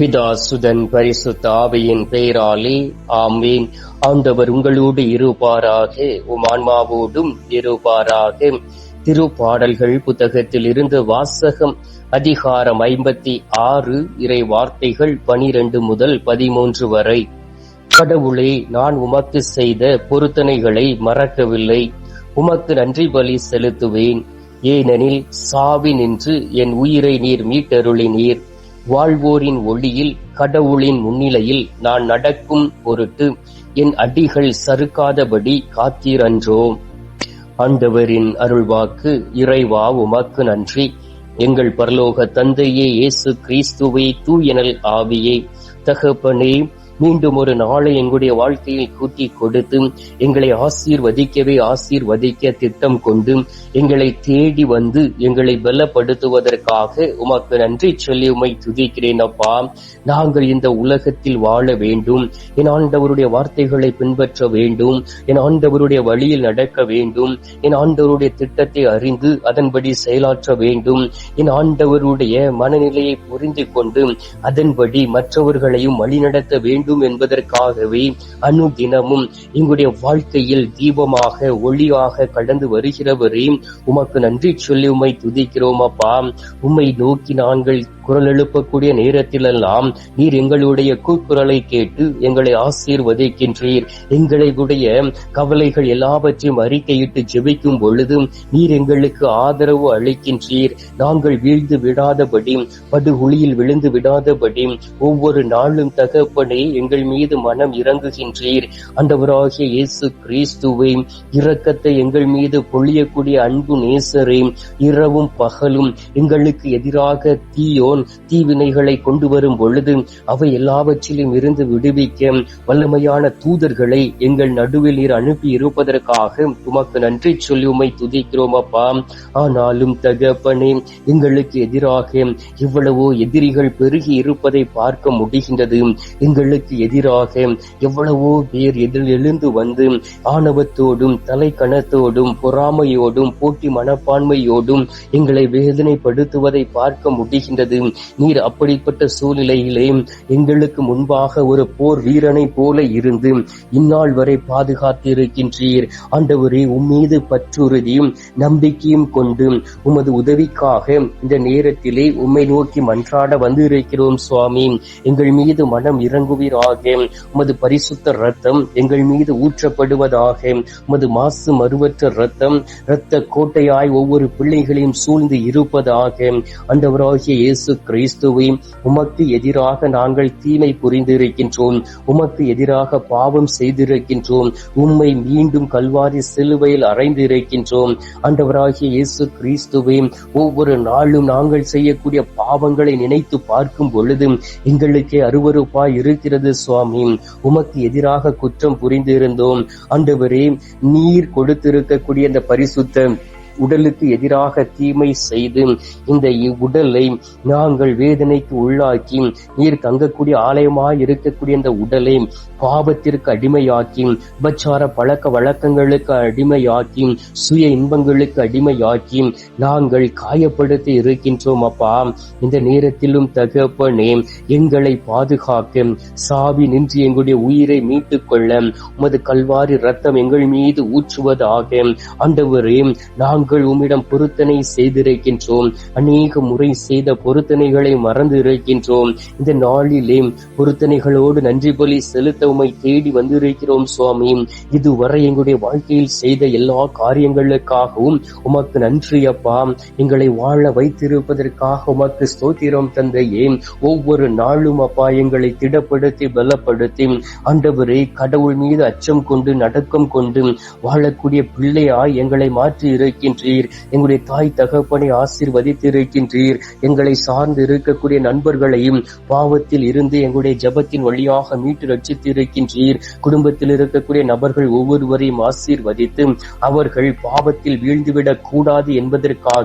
பிதா சுதன் பரிசுத்த ஆவையின் பெயராலே ஆமேன். ஆண்டவர் உங்களோடு இருப்பாராக உம் ஆன்மாவோடும் இருப்பாராக. திருப்பாடல்கள் புத்தகத்தில் இருந்து வாசகம் அதிகாரம் ஐம்பத்தி ஆறு இறை வார்த்தைகள் பனிரெண்டு முதல் பதிமூன்று வரை. கடவுளே நான் உமக்கு செய்த பொருத்தனைகளை மறக்கவில்லை. உமக்கு நன்றி பலி செலுத்துவேன். ஏனெனில் சாவி நின்று என் உயிரை நீர் மீட்டருளினீர். வாழ்வோரின் ஒளியில் கடவுளின் முன்னிலையில் நான் நடக்கும் பொருட்டு என் அடிகள் சறுக்காதபடி காத்தீரன்றோ? ஆண்டவரின் அருள்வாக்கு இறைவா உமக்கு நன்றி. எங்கள் பரலோக தந்தையே இயேசு கிறிஸ்துவை தூயனல் ஆவியே. தகப்பனே மீண்டும் ஒரு நாளை எங்களுடைய வாழ்க்கையில் கூட்டி கொடுத்து எங்களை ஆசீர்வதிக்கவே ஆசீர்வதிக்க திட்டம் கொண்டு எங்களை தேடி வந்து எங்களை பலப்படுத்துவதற்காக உமக்கு நன்றி சொல்லி உமை துதிக்கிறேன் அப்பா. நாங்கள் இந்த உலகத்தில் வாழ வேண்டும். என் ஆண்டவருடைய வார்த்தைகளை பின்பற்ற வேண்டும். என் ஆண்டவருடைய வழியில் நடக்க வேண்டும். என் ஆண்டவருடைய திட்டத்தை அறிந்து அதன்படி செயலாற்ற வேண்டும். என் ஆண்டவருடைய மனநிலையை புரிந்து கொண்டு அதன்படி மற்றவர்களையும் வழிநடத்த வேண்டும். வேண்டும் என்பதற்காகவே அனுதினமும் எங்களுடைய வாழ்க்கையில் தீபமாக ஒளியாக கடந்து வருகிறவரே உமக்கு நன்றி சொல்லி உம்மை துதிக்கிறோம் அப்பா. உம்மை நோக்கி நாங்கள் குரல் எழுப்பக்கூடிய நேரத்திலெல்லாம் நீர் எங்களுடைய கூக்குரலை கேட்டு எங்களை ஆசீர்வதிக்கின்றீர். எங்களுடைய கவலைகள் எல்லாவற்றையும் அறிக்கையிட்டு ஜெபிக்கும் பொழுது நீர் எங்களுக்கு ஆதரவு அளிக்கின்றீர். நாங்கள் வீழ்ந்து விடாதபடி படுகுழியில் விழுந்து விடாதபடி ஒவ்வொரு நாளும் தகப்பனே எங்கள் மீது மனம் இறங்குகின்றீர் அந்தவராகிய இயேசு கிறிஸ்துவை இரக்கத்தை எங்கள் மீது பொழியக்கூடிய அன்பு நேசரே இரவும் பகலும் எங்களுக்கு எதிராக தீயோன் தீவினைகளை கொண்டு வரும் பொழுது அவை எல்லாவற்றிலும் இருந்து விடுவிக்க வல்லமையான தூதர்களை எங்கள் நடுவில் நீர் அனுப்பி இருப்பதற்காக உமக்கு நன்றி சொல்லி உமை துதிக்கிறோம் அப்பா. ஆனாலும் தகப்பனே எங்களுக்கு எதிராக இவ்வளவோ எதிரிகள் பெருகி இருப்பதை பார்க்க முடிகின்றது. எங்களுக்கு எதிராக எவ்வளவோ பேர் எதிர் எழுந்து வந்து ஆணவத்தோடும் தலைக்கணத்தோடும் பொறாமையோடும் போட்டி மனப்பான்மையோடும் எங்களை வேதனைப்படுத்துவதை பார்க்க முடிகின்றது. நீர் அப்படிப்பட்ட சூழ்நிலையிலே எங்களுக்கு முன்பாக ஒரு போர் வீரனை போல இருந்து இந்நாள் வரை பாதுகாத்திருக்கின்றீர். ஆண்டவரே உம்மீது பற்றுறுதியும் நம்பிக்கையும் கொண்டு உமது உதவிக்காக இந்த நேரத்திலே உம்மை நோக்கி மன்றாட வந்து இருக்கிறோம் சுவாமி. எங்கள் மீது மனம் இறங்குவீர் இறங்குவீராக உமது பரிசுத்த ரத்தம் எங்கள் மீது ஊற்றப்படுவதாக. உமது மாசு மறுவற்ற ரத்தம் இரத்த கோட்டையாய் ஒவ்வொரு பிள்ளைகளையும் சூழ்ந்து இருப்பதாக. அண்டவராகிய இயேசு கிறிஸ்துவை உமக்கு எதிராக நாங்கள் தீமை புரிந்திருக்கின்றோம். உமக்கு எதிராக பாவம் செய்திருக்கின்றோம். உம்மை மீண்டும் கல்வாரி சிலுவையில் அறைந்திருக்கின்றோம். இருக்கின்றோம் இயேசு கிறிஸ்துவை ஒவ்வொரு நாளும் நாங்கள் செய்யக்கூடிய பாவங்களை நினைத்து பார்க்கும் பொழுது எங்களுக்கே அருவறுப்பாய் இருக்கிறது சுவாமி. உமக்கு எதிராக குற்றம் புரிந்திருந்தோம். ஆண்டவரே நீர் கொடுத்திருக்கக்கூடிய அந்த பரிசுத்த உடலுக்கு எதிராக தீமை செய்து இந்த உடலை நாங்கள் வேதனைக்கு உள்ளாக்கி நீர் தங்கக்கூடிய ஆலயமாய் இருக்கக்கூடிய இந்த உடலை பாவத்திற்கு அடிமையாக்கி உபச்சார பழக்க வழக்கங்களுக்கு அடிமையாக்கி சுய இன்பங்களுக்கு அடிமையாக்கி நாங்கள் காயப்படுத்தி இருக்கின்றோம் அப்பா. இந்த நேரத்திலும் தகப்பனே எங்களை பாதுகாக்க சாவி நின்று எங்களுடைய உயிரை மீட்டுக் கொள்ள உமது கல்வாரி ரத்தம் எங்கள் மீது ஊற்றுவதாக ஆண்டவரே நாங்கள் நாங்கள் உம்மிடம் பொருத்தனை செய்திருக்கின்றோம். அநேக முறை செய்த பொருத்தனைகளை மறந்து இருக்கின்றோம் இந்த நாளிலே பொருத்தனைகளோடு நன்றி பலி செலுத்த உமை தேடி வந்திருக்கிறோம் சுவாமி. இதுவரை எங்களுடைய வாழ்க்கையில் செய்த எல்லா காரியங்களுக்காகவும் உமக்கு நன்றி அப்பா. எங்களை வாழ வைத்திருப்பதற்காக உமக்கு ஸ்தோத்திரம் தந்தையே. ஒவ்வொரு நாளும் அப்பா எங்களை திடப்படுத்தி பலப்படுத்தி ஆண்டவரே கடவுள் மீது அச்சம் கொண்டு நடக்கம் கொண்டு வாழக்கூடிய பிள்ளையாய் எங்களை மாற்றி இருக்கின்ற இருக்கின்றீர். எங்களுடைய தாய் தகப்பனை ஆசீர்வதித்து இருக்கின்றீர் எங்களை சார்ந்து இருக்கக்கூடிய நண்பர்களையும் பாவத்தில் இருந்து எங்களுடைய ஜபத்தின் வழியாக மீட்டு ரட்சித்து இருக்கின்றீர் குடும்பத்தில் இருக்கக்கூடிய நபர்கள் ஒவ்வொருவரையும் ஆசீர்வதித்து அவர்கள் பாவத்தில் வீழ்ந்துவிடக் கூடாது என்பதற்காக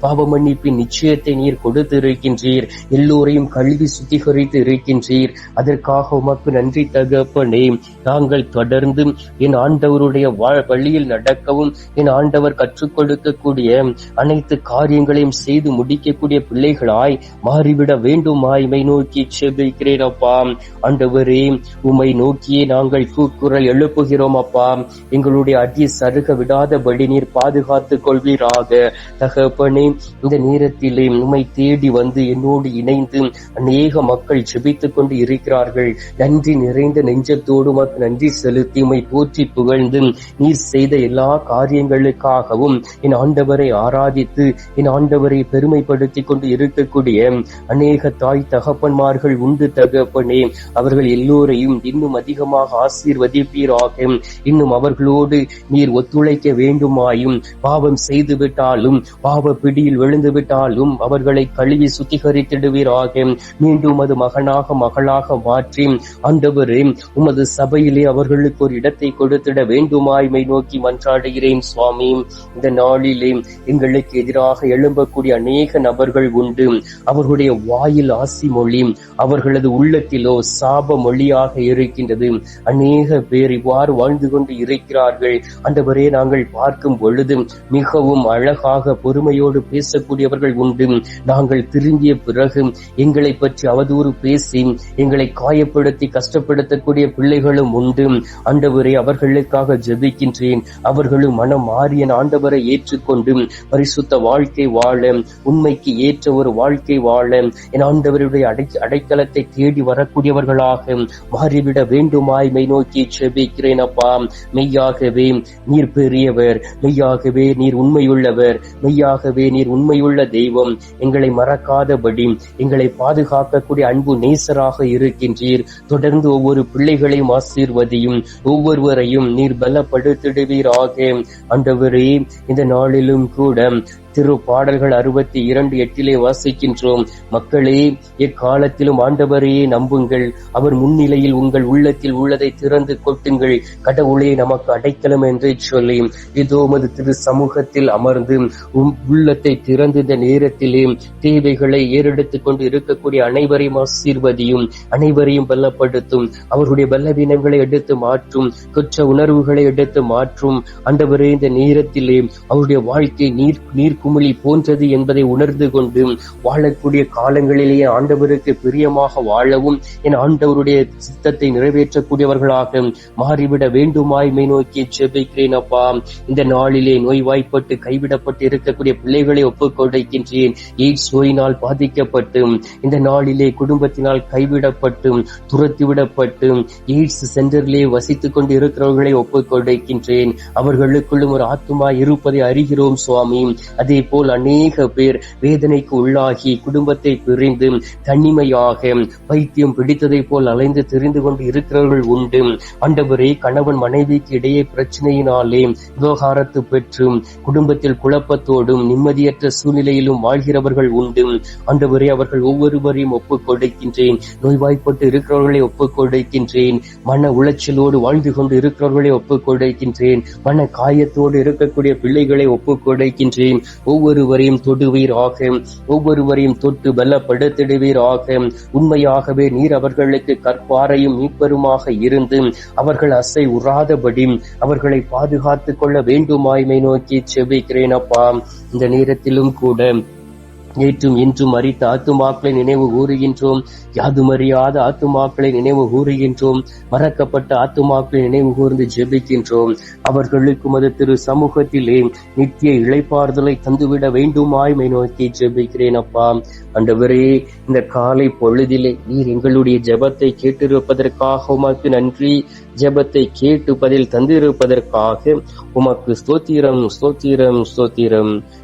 பாவ மன்னிப்பின் நிச்சயத்தை நீர் கொடுத்து இருக்கின்றீர் எல்லோரையும் கல்வி சுத்திகரித்து இருக்கின்றீர். அதற்காக உமக்கு நன்றி தகப்பனே. நாங்கள் தொடர்ந்து என் ஆண்டவருடைய வழியில் நடக்கவும் என் ஆண்டவர் கற்றுக்கொள்ள கொடுக்கக்கூடிய அனைத்து காரியங்களையும் செய்து முடிக்கக்கூடிய பிள்ளைகளாய் மாறிவிட வேண்டுமாய்மை நோக்கி செபிக்கிறேன் அப்பா. ஆண்டவரே உம்மை நோக்கியே நாங்கள் கூக்குரல் எழுப்புகிறோம் அப்பா. எங்களுடைய அடி சருக விடாதபடி நீர் பாதுகாத்துக் கொள்வீராக. தகப்பனே இந்த நேரத்திலே உம்மை தேடி வந்து என்னோடு இணைந்து அநேக மக்கள் ஜெபித்துக் கொண்டு இருக்கிறார்கள். நன்றி நிறைந்த நெஞ்சத்தோடு உமக்கு நன்றி செலுத்தி உமை போற்றி புகழ்ந்து நீர் செய்த எல்லா காரியங்களுக்காகவும் என் ஆண்டவரை ஆராதித்து என் ஆண்டவரை பெருமைப்படுத்திக் கொண்டு இருக்கக்கூடிய அநேக தாய் தகப்பன்மார்கள் உண்டு தகப்பனே. அவர்கள் எல்லோரையும் இன்னும் அதிகமாக ஆசீர்வதிப்பீராக. இன்னும் அவர்களோடு நீர் ஒத்துழைக்க வேண்டுமாயும். பாவம் செய்து விட்டாலும் பாவ பிடியில் விழுந்து விட்டாலும் அவர்களை கழுவி சுத்திகரித்திடுவீராக. மீண்டும் அது மகனாக மகளாக மாற்றி ஆண்டவரே உமது சபையிலே அவர்களுக்கு ஒரு இடத்தை கொடுத்திட வேண்டுமாய்மை நோக்கி மன்றாடுகிறேன் சுவாமி. இந்த நாளிலே எங்களுக்கு எதிராக எழும்பக்கூடிய அநேக நபர்கள் உண்டு. அவர்களுடைய வாயில் ஆசி மொழி அவர்களது உள்ளத்திலோ சாப மொழியாக இருக்கின்றது. அநேக பேர் இவ்வாறு வாழ்ந்து கொண்டு இருக்கிறார்கள். அந்தவரே நாங்கள் பார்க்கும் பொழுது மிகவும் அழகாக பொறுமையோடு பேசக்கூடியவர்கள் உண்டு. நாங்கள் திரும்பிய பிறகு எங்களை பற்றி அவதூறு பேசி எங்களை காயப்படுத்தி கஷ்டப்படுத்தக்கூடிய பிள்ளைகளும் உண்டு. ஆண்டவரே அவர்களுக்காக ஜெபிக்கின்றேன். அவர்களும் மனம் மாறிய ஆண்டவரை ஏற்றுக்கொண்டு பரிசுத்த வாழ்க்கை வாழ உண்மைக்கு ஏற்ற ஒரு வாழ்க்கை வாழ என் ஆண்டவருடைய அடை அடைக்கலத்தை தேடி வரக்கூடியவர்களாக மாறிவிட வேண்டுமாய் மை நோக்கி செபிக்கிறேன் அப்பா. மெய்யாகவே நீர் பெரியவர் மெய்யாகவே நீர் உண்மையுள்ளவர் மெய்யாகவே நீர் உண்மையுள்ள தெய்வம். எங்களை மறக்காதபடி எங்களை பாதுகாக்கக்கூடிய அன்பு நேசராக இருக்கின்றீர். தொடர்ந்து ஒவ்வொரு பிள்ளைகளையும் ஆசீர்வதியும் ஒவ்வொருவரையும் நீர் பலப்படுத்திடுவீராக. ஆண்டவரே இந்த நாளிலும் கூட திரு பாடல்கள் அறுபத்தி இரண்டு எட்டிலே வாசிக்கின்றோம். மக்களே எக்காலத்திலும் ஆண்டவரையே நம்புங்கள். அவர் முன்னிலையில் உங்கள் உள்ளத்தில் உள்ளதை திறந்து கொட்டுங்கள். கடவுளே நமக்கு அடைக்கலம் என்று சொல்லி. இதோ மது திரு சமூகத்தில் அமர்ந்து உம் உள்ளத்தை திறந்து இந்த நேரத்திலே தேவைகளை ஏறெடுத்துக் கொண்டு இருக்கக்கூடிய அனைவரையும் ஆசீர்வதியும் அனைவரையும் பலப்படுத்தும். அவருடைய பலவீனங்களை எடுத்து மாற்றும் குற்ற உணர்வுகளை எடுத்து மாற்றும். அண்டவரே இந்த நேரத்திலே அவருடைய வாழ்க்கை நீர் நீர் குமிழி போன்றது என்பதை உணர்ந்து கொண்டு வாழக்கூடிய காலங்களிலேயே ஆண்டவருக்கு பிரியமாக வாழவும் என் ஆண்டவருடைய சித்தத்தை நிறைவேற்றக்கூடியவர்களாக மாறிவிட வேண்டுமாய்மை நோக்கி செபிக்கிறேன் அப்பா. இந்த நாளிலே நோய்வாய்ப்பட்டு கைவிடப்பட்டு இருக்கக்கூடிய பிள்ளைகளை ஒப்புக்கொடுக்கின்றேன். எய்ட்ஸ் நோயினால் பாதிக்கப்பட்டு இந்த நாளிலே குடும்பத்தினால் கைவிடப்பட்டு துரத்திவிடப்பட்டு எய்ட்ஸ் சென்டரிலே வசித்துக் கொண்டு இருக்கிறவர்களை ஒப்புக்கொடுக்கின்றேன். அவர்களுக்குள்ளும் ஒரு ஆத்துமா இருப்பதை அறிகிறோம் சுவாமி. அது போல் அநேக பேர் வேதனைக்கு உள்ளாகி குடும்பத்தை பிரிந்து தனிமையாக பைத்தியம் பிடித்ததை போல் அலைந்து தெரிந்து கொண்டு இருக்கிறவர்கள் உண்டு. ஆண்டவரே கணவன் மனைவிக்கு இடையே பிரச்சனையினாலே விவகாரத்து பெற்று குடும்பத்தில் குழப்பத்தோடும் நிம்மதியற்ற சூழ்நிலையிலும் வாழ்கிறவர்கள் உண்டு. ஆண்டவரே அவர்கள் ஒவ்வொருவரையும் ஒப்புக் கொடுக்கின்றேன் நோய்வாய்ப்பட்டு இருக்கிறவர்களை ஒப்புக் கொடுக்கின்றேன் மன உளைச்சலோடு வாழ்ந்து கொண்டு இருக்கிறவர்களை ஒப்புக் கொடுக்கின்றேன் மன காயத்தோடு இருக்கக்கூடிய பிள்ளைகளை ஒப்புக் கொடுக்கின்றேன் ஒவ்வொருவரையும் தொடுவீராக ஒவ்வொருவரையும் தொட்டு பலப்படுத்திடுவீராக. உண்மையாகவே நீர் அவர்களுக்கு கற்பாரையும் மீட்பருமாக இருந்து அவர்கள் அசை உறாதபடி அவர்களை பாதுகாத்துக் கொள்ள வேண்டுமாய்மை நோக்கி செபிக்கிறேன் அப்பா இந்த நேரத்திலும் கூட நேற்றும் இன்றும் அறித்த ஆத்துமாக்களை நினைவு கூறுகின்றோம். யாதுமறியாத ஆத்துமாக்களை நினைவு கூறுகின்றோம். மறக்கப்பட்ட ஆத்துமாக்களை நினைவு கூர்ந்து ஜெபிக்கின்றோம். அவர்களுக்கும் அது திரு சமூகத்திலே நித்திய இழைப்பாறுதலை தந்துவிட வேண்டுமாய்மை நோக்கி ஜெபிக்கிறேன் அப்பா. அண்டவரே இந்த காலை பொழுதிலே நீர் எங்களுடைய ஜெபத்தை கேட்டிருப்பதற்காக உமக்கு நன்றி. ஜெபத்தை கேட்டு பதில் தந்திருப்பதற்காக உமக்கு ஸ்தோத்திரம் ஸ்தோத்திரம் ஸ்தோத்திரம்.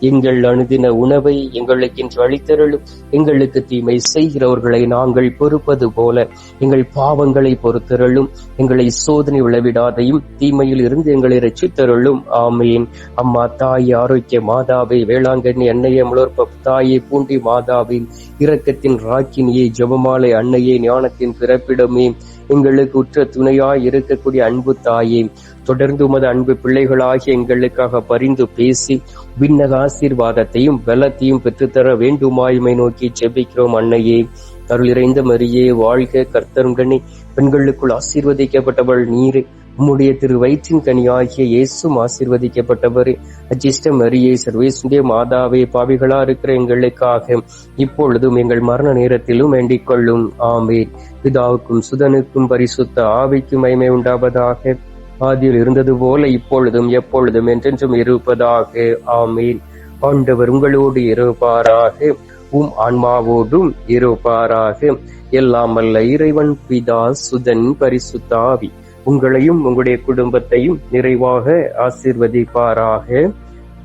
எங்கள் அணுதின உணவை எங்களுக்கு இன்று அளித்தருளும். எங்களுக்கு தீமை செய்கிறவர்களை நாங்கள் பொறுப்பது போல எங்கள் பாவங்களை பொறுத்தருளும். எங்களை சோதனை விளைவிடாதையும் தீமையில் இருந்து எங்களை ரசித்தருளும் ஆமேன். அம்மா தாய் ஆரோக்கிய மாதாவை வேளாங்கண்ணி அன்னையை முளர்ப்ப தாயை பூண்டி மாதாவின் இரக்கத்தின் ராக்கினியை ஜெபமாலை அன்னையை ஞானத்தின் பிறப்பிடமே எங்களுக்கு உற்ற துணையாய் இருக்கக்கூடிய அன்பு தாயே தொடர்ந்து உமது அன்பு பிள்ளைகளாகிய எங்களுக்காக பரிந்து பேசி விண்ணக ஆசீர்வாதத்தையும் பலத்தையும் பெற்றுத்தர வேண்டுமாயுமை நோக்கி ஜெபிக்கிறோம் அன்னையே. அருள் இறைந்த மரியே வாழ்க கர்த்தருடனே. பெண்களுக்குள் ஆசீர்வதிக்கப்பட்டவள் நீரே. உம்முடைய திரு வயிற்றின் கனியாகிய இயேசும் ஆசீர்வதிக்கப்பட்டவர். அஜிஷ்ட மரியே சர்வேசுடைய மாதாவே பாவிகளா இருக்கிற எங்களுக்காக இப்பொழுதும் எங்கள் மரண நேரத்திலும் வேண்டிக் கொள்ளும். ஆமேன். பிதாவுக்கும் சுதனுக்கும் பரிசுத்த ஆவிக்கும் மைமை உண்டாவதாக. ஆதியில் இருந்தது போல இப்பொழுதும் எப்பொழுதும் என்றென்றும் இருப்பதாக. ஆமீன். ஆண்டவர் உங்களோடு இருப்பாராக. உம் ஆன்மாவோடும் இருப்பாராக. எல்லாம் அல்ல இறைவன் பிதா சுதன் பரிசுத்தாவி. உங்களையும் உங்களுடைய குடும்பத்தையும் நிறைவாக ஆசீர்வதிப்பாராக.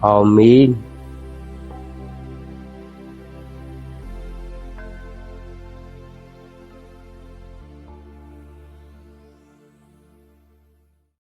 ஆமீன்.